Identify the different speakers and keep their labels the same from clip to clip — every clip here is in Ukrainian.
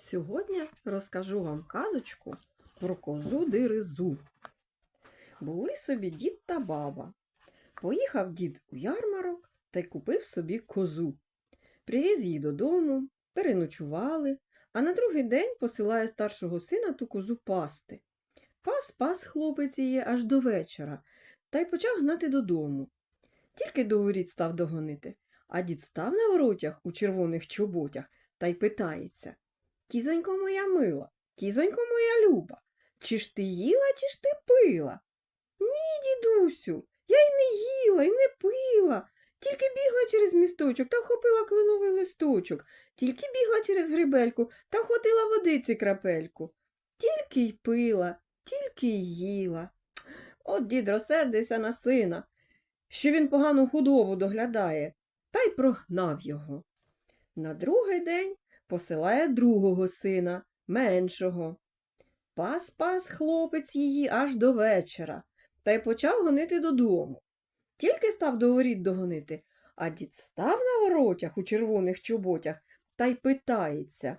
Speaker 1: Сьогодні розкажу вам казочку про козу диризу. Були собі дід та баба. Поїхав дід у ярмарок та й купив собі козу. Привіз її додому, переночували, а на другий день посилає старшого сина ту козу пасти. Пас пас хлопець її аж до вечора та й почав гнати додому. Тільки до воріт став догонити, а дід став на воротях у червоних чоботях та й питається. Кізонько моя мила, кізонько моя люба, чи ж ти їла, чи ж ти пила? Ні, дідусю, я й не їла, й не пила. Тільки бігла через місточок та вхопила кленовий листочок, тільки бігла через грибельку та вхватила водиці крапельку. Тільки й пила, тільки й їла. От дід розсердився на сина, що він погану худобу доглядає, та й прогнав його. На другий день посилає другого сина, меншого. Пас пас хлопець її аж до вечора та й почав гонити додому. Тільки став до воріт догонити, а дід став на воротях у червоних чоботях та й питається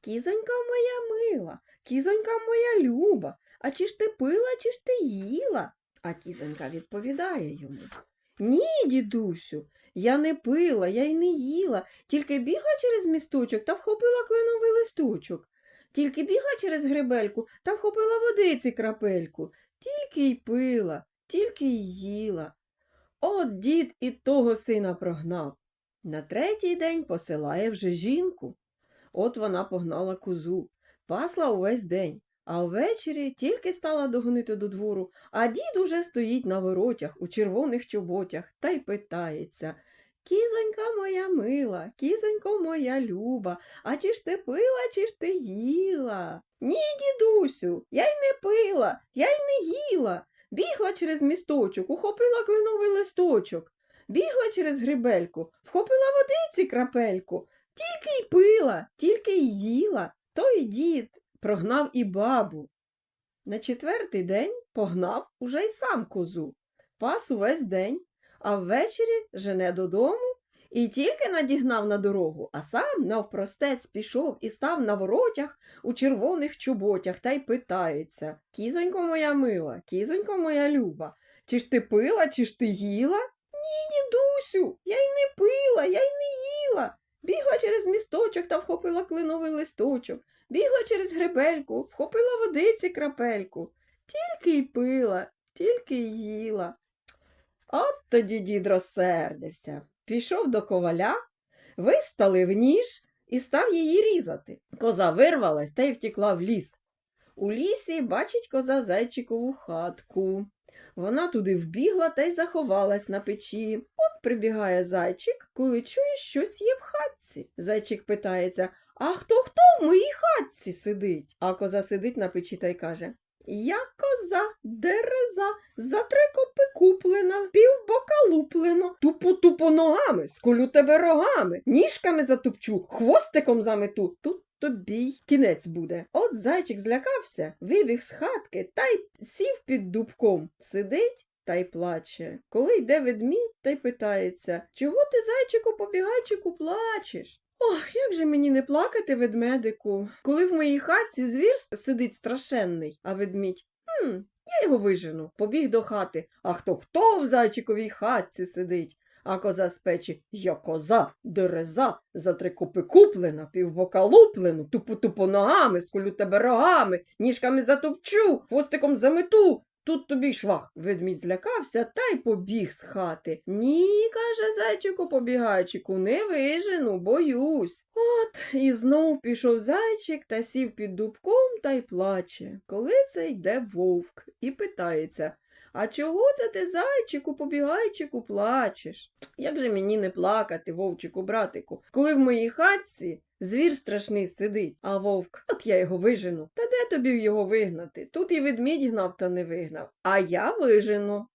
Speaker 1: Кізонька моя мила, кізонька моя люба, а чи ж ти пила, чи ж ти їла? А кізонька відповідає йому Ні, дідусю, я не пила, я й не їла, тільки бігла через місточок та вхопила кленовий листочок. Тільки бігла через грибельку та вхопила водиці крапельку. Тільки й пила, тільки й їла. От дід і того сина прогнав. На третій день посилає вже жінку. От вона погнала козу, пасла увесь день, а ввечері тільки стала догонити до двору, а дід уже стоїть на воротях у червоних чоботях та й питається Кізонька моя мила, кізонько моя люба, а чи ж ти пила, чи ж ти їла? Ні, дідусю, я й не пила, я й не їла. Бігла через місточок, ухопила кленовий листочок, бігла через грибельку, вхопила водиці крапельку, тільки й пила, тільки й їла. Той дід прогнав і бабу. На четвертий день погнав уже й сам козу, пас увесь день, а ввечері жене додому і тільки надігнав на дорогу, а сам навпростець пішов і став на воротях у червоних чоботях та й питається Кізонько моя мила, кізонько моя люба, чи ж ти пила, чи ж ти їла? Ні, дідусю, я й не пила, я й не їла. Бігла через місточок та вхопила кленовий листочок, бігла через гребельку, вхопила водиці крапельку. Тільки й пила, тільки й їла. От тоді дід розсердився. Пішов до коваля, виставив ніж і став її різати. Коза вирвалась та й втекла в ліс. У лісі бачить коза зайчикову хатку. Вона туди вбігла та й заховалась на печі. От прибігає зайчик, коли чує, щось є в хатці. Зайчик питається А хто хто в моїй хатці сидить? А коза сидить на печі та й каже Я коза, дереза, за три копи куплена, півбока луплено, тупу тупу ногами, сколю тебе рогами, ніжками затупчу, хвостиком замету. Тут тобі й кінець буде. От зайчик злякався, вибіг з хатки та й сів під дубком. Сидить та й плаче. Коли йде ведмідь та й питається Чого ти, зайчику, побігайчику, плачеш? Ох, як же мені не плакати, ведмедику, коли в моїй хатці звір сидить страшенний, а ведмідь. Хм, я його вижену, побіг до хати. А хто хто в зайчиковій хатці сидить? А коза з печі я коза, дереза, за три копи куплена, півбока луплено, тупо тупо ногами, сколю тебе рогами, ніжками затовчу, хвостиком замету. Тут тобі швах. Ведмідь злякався та й побіг з хати. Ні, каже зайчику побігайчику, не вижену, боюсь. От і знов пішов зайчик та сів під дубком та й плаче. Коли це йде вовк і питається а чого це ти, зайчику, побігайчику, плачеш? Як же мені не плакати, вовчику, братику, коли в моїй хатці звір страшний сидить, а вовк, от я його вижену. Та де тобі його вигнати? Тут і ведмідь гнав та не вигнав, а я вижену.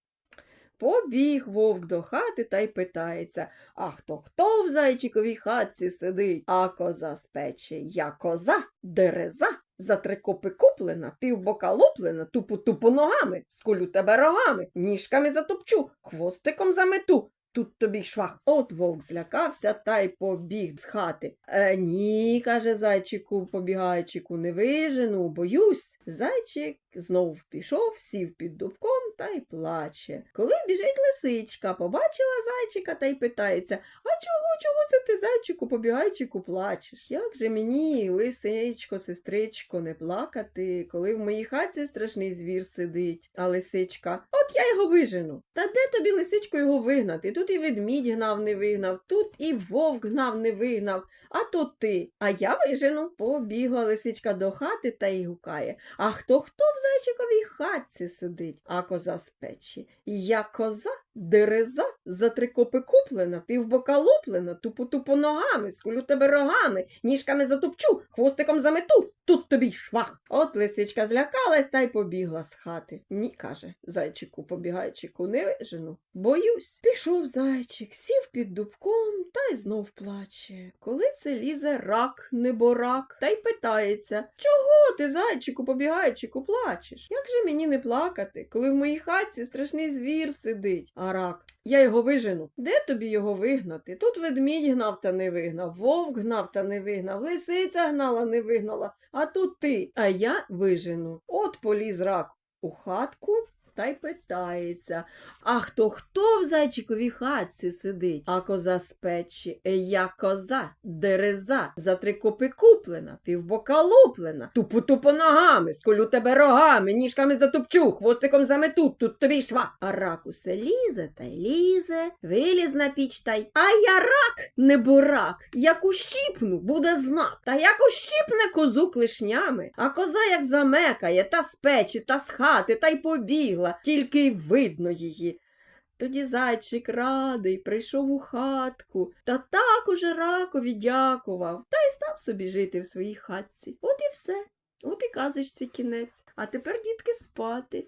Speaker 1: Побіг вовк до хати та й питається А хто хто в зайчиковій хатці сидить? А коза з печі я коза, дереза, за три копи куплена, півбока луплена, тупу тупу ногами, скулю тебе рогами, ніжками затопчу, хвостиком замету. тут тобі швах. От вовк злякався та й побіг з хати. Е, ні, каже зайчику, побігайчику, не вижену, боюсь. Зайчик знов пішов, сів під дубком та й плаче. Коли біжить лисичка, побачила зайчика та й питається: чого, чого це ти, зайчику, побігайчику, плачеш? Як же мені, лисичко, сестричко, не плакати, коли в моїй хаті страшний звір сидить? А лисичка, от я його вижену. Та де тобі, лисичко, його вигнати? Тут і ведмідь гнав, не вигнав, тут і вовк гнав, не вигнав, а то ти. А я вижену. Побігла лисичка до хати та й гукає. А хто хто в зайчиковій хатці сидить? А коза з печі. Я коза, дереза, за три копи куплена, півбока луплена, тупо-тупо ногами, скулю тебе рогами, ніжками затопчу, хвостиком замету, тут тобі швах. От лисичка злякалась та й побігла з хати. Ні, каже, зайчику, побігайчику, не вижену. Боюсь. Пішов зайчик, сів під дубком та й знов плаче. Коли це лізе рак, неборак, та й питається, чого ти, зайчику, побігайчику, плачеш? Як же мені не плакати, коли в моїй хатці страшний звір сидить? А рак, я його вижену. Де тобі його вигнати? Тут ведмідь гнав та не вигнав, вовк гнав та не вигнав, лисиця гнала, не вигнала, а тут ти, а я вижену. От поліз рак у хатку. Та й питається, а хто хто в зайчиковій хатці сидить? А коза з печі, «Е, я коза, дереза, за три копи куплена, півбока луплена, тупо-тупо ногами, сколю тебе рогами, ніжками затопчу, хвостиком замету, тут тобі й швах. А рак усе лізе та й лізе, виліз на піч та й. А я рак, не бурак, як ущипну, буде знак. Та як ущипне козу клешнями, а коза як замекає, та з печі, та з хати, та й побігла, тільки й видно її. Тоді зайчик радий прийшов у хатку та так уже ракові дякував, та й став собі жити в своїй хатці. От і все. От і казочці кінець. А тепер, дітки, спати.